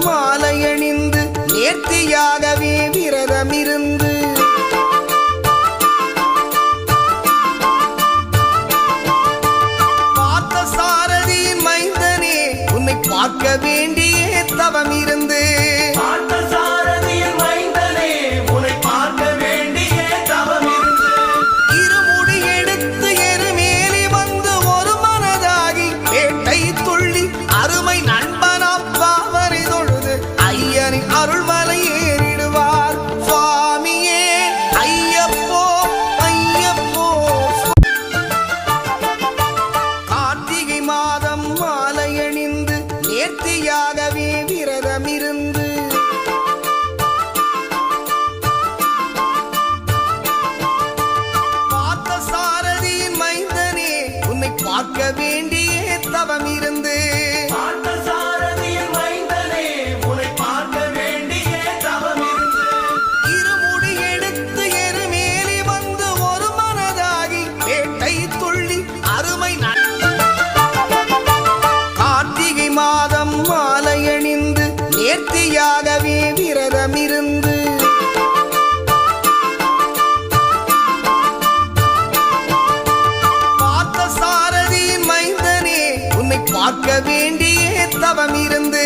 மாலையணிந்து நேர்த்தியாகவே விரதமிருந்து. பார்த்த சாரதியின் மைந்தனே உன்னை பார்க்க வேண்டிய தவம் இருந்தேன் நேர்த்தியாகவே விரதம் இருந்து பார்த்த சாரதியின் மைந்தனே உன்னை பார்க்க வேண்டிய தவம் இருந்து நேர்த்தியாகவே விரதம் இருந்து பார்த்த சாரதி மைந்தனே உன்னை பார்க்க வேண்டிய தவம் இருந்து